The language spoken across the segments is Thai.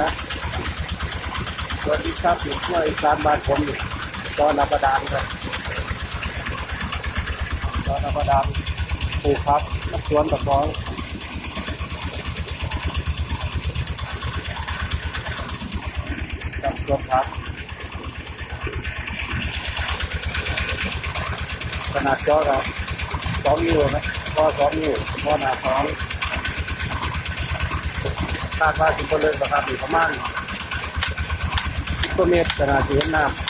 นะ สวัสดีครับอยู่ที่อีสานบ้านผมนี่ตอนอับดานครับตอนอับดานปลูกครับนักสวนกับน้องกับสวนครับขนาดจอครับสองนิ้วนะพอสองนิ้วพอหนาสอง คาดว่าสิบเปอร์เซ็นต์ประมาอยู่ประมาณสิบกว่าเมตรขนาดที่เห็นน้ำ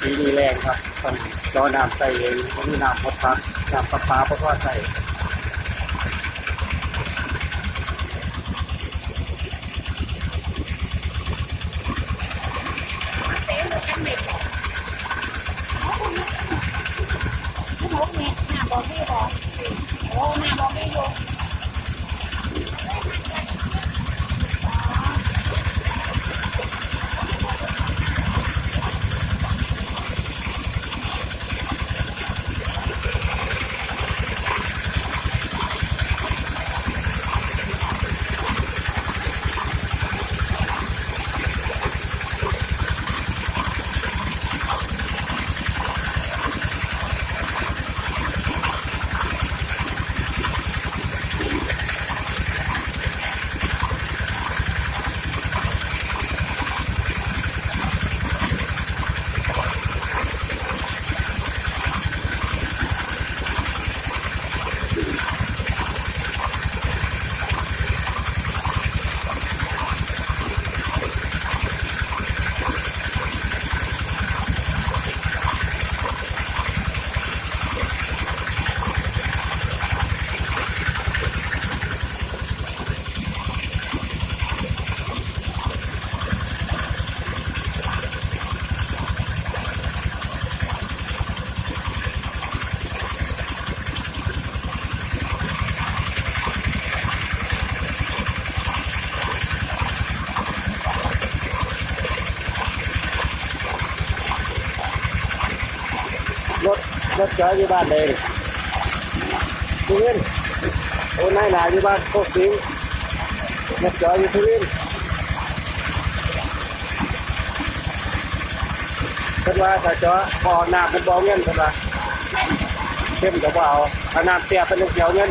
ปีนี้แรงครับตองจอน้ำใส่เองม่มีน้ำพดพักน้ำประปาเพราะว่าใส่ ถรถจอยอยู่บ้านเลยทุเรียนโอ้นายหนาที่บ้านโคกสิงรถจอยอยู่ทุเรียนเพิ่นว่าถ้าจอพอหน้ำมันบอาเงินเพิ่นว่าเข้มกับเบาถ้าน้ำเสียเป็นลูกเดียวเงิน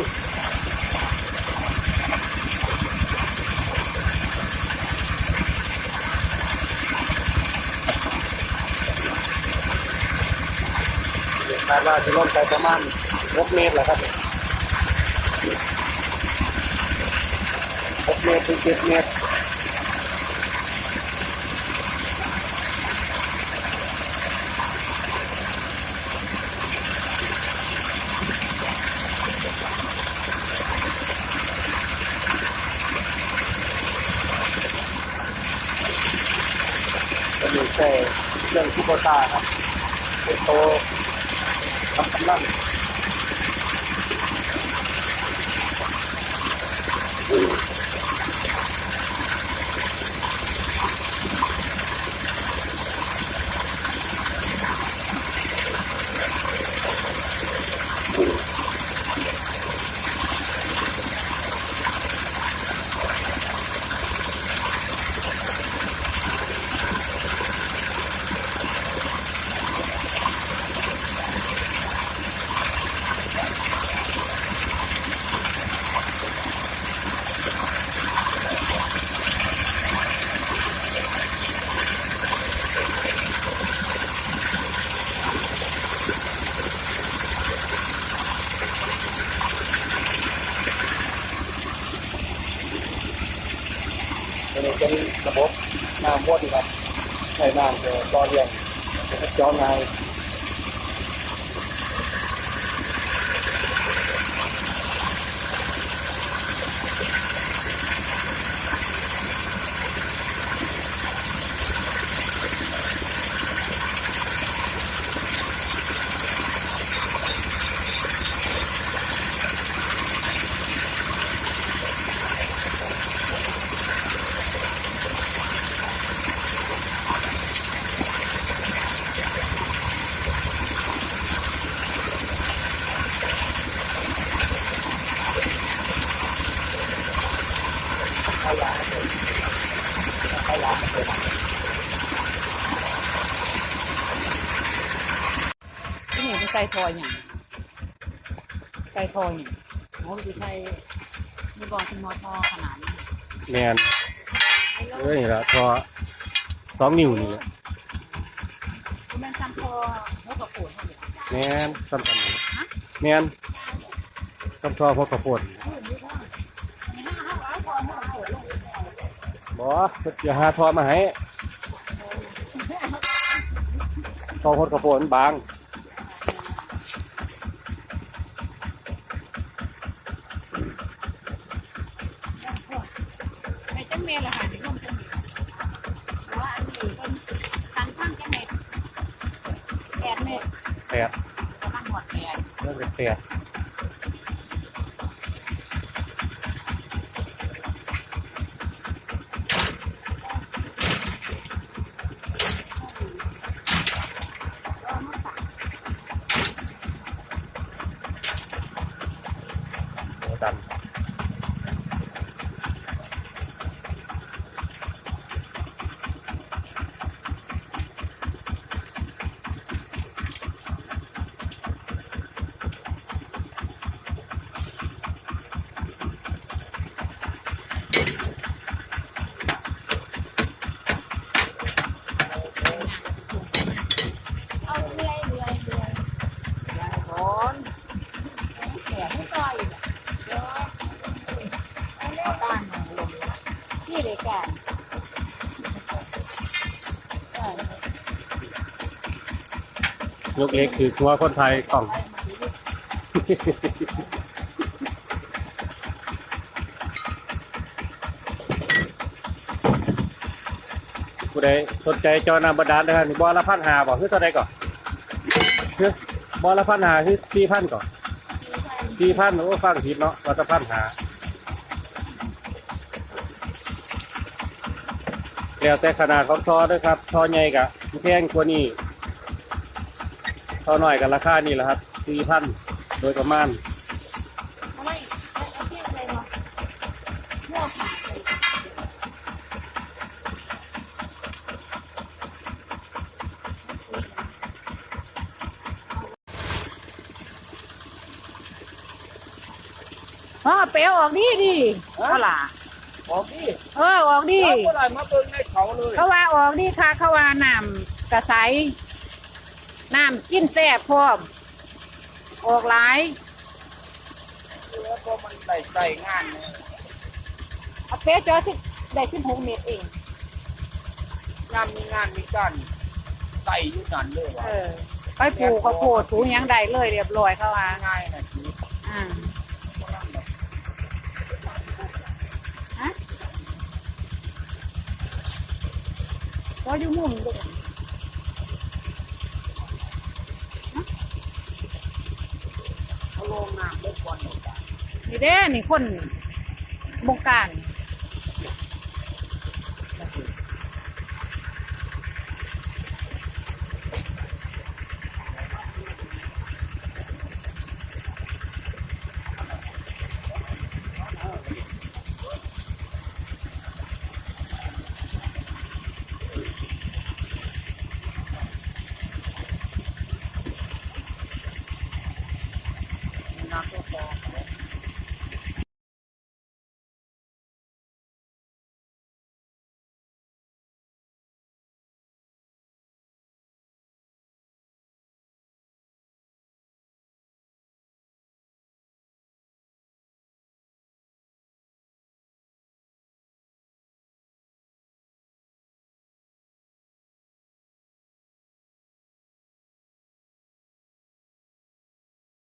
คาดว่าจะลงไปประมาณ6เมตรแหละครับ6เมตรถึง7เมตรจะมีแต่เรื่องที่โบตาครับเป็นโต ทำกำลังเป็นเป็นระบบน้ำ วนครับใช้น้ำจอต่อเรียงจะจองนาย ใส่ทอยอย่างใส่ทอยอย่างเขาสิไทยมีบอลเป็นมอทอขนาดนี้แมนเอ้ยนี่ละทอสองนิ้วนี่แหละคือมันซ้ำทอหัวกระโปรงเท่าไหร่แมนซ้ำกันนี่แมนซ้ำทอพวกกระปนมีห้าห้าร้อยทอหัวกระโปรงลงบอเพิ่นจะหาทอมาให้ทอพวกกระปนบาง แปดประมาณหมดแปด นี่เลยกันเออยกเล็กคือหัวคนไทยกล่องผู้ใดสนใจจอน้ำบดาลนะครับบอละพันหาบอกคือเท่าใดก่อนคือบอละพันหาคือสี่พันก่อนสี่พันโอ้ฟังผิดเนาะว่าจะพันหา แล้วแต่ขนาดของทอด้วยครับทอใหญ่กับแพงกว่านี้ทอหน่อยกับราคานี่แหละครับสี่พันโดยประมาณเอาไว้เอาเอาเทียบอะไรเนาะเลือกขาดเลยอ๋อเปลวออกดีดีเขาล่ะ บอกดิเออออกดีเอาเมื่อไหร่มาเบิ่งในเขาเลยเขาว่าออกดีค่ะเขาว่าน้ำกระใสน้ำกินแซ่บพร้อม ออกหลายแล้วก็มันได้ใส่งานเนี่ยเอาเป๊ะจอที่ได้สิบหกเมตรเอง งานมีงานมีการใส่อยู่นั่นเลยว่ะเออ ไปปลูกข้าวโพดปลูกหยังได้เลยเรียบร้อยเขาว่าง่ายนะคืออ่า คนนั้นแบบ ฮะ ก็อยู่มุมเด้วยเขาลงน้ำเล็กกว่าหนึ่งนี่เด้นี่คนบงการ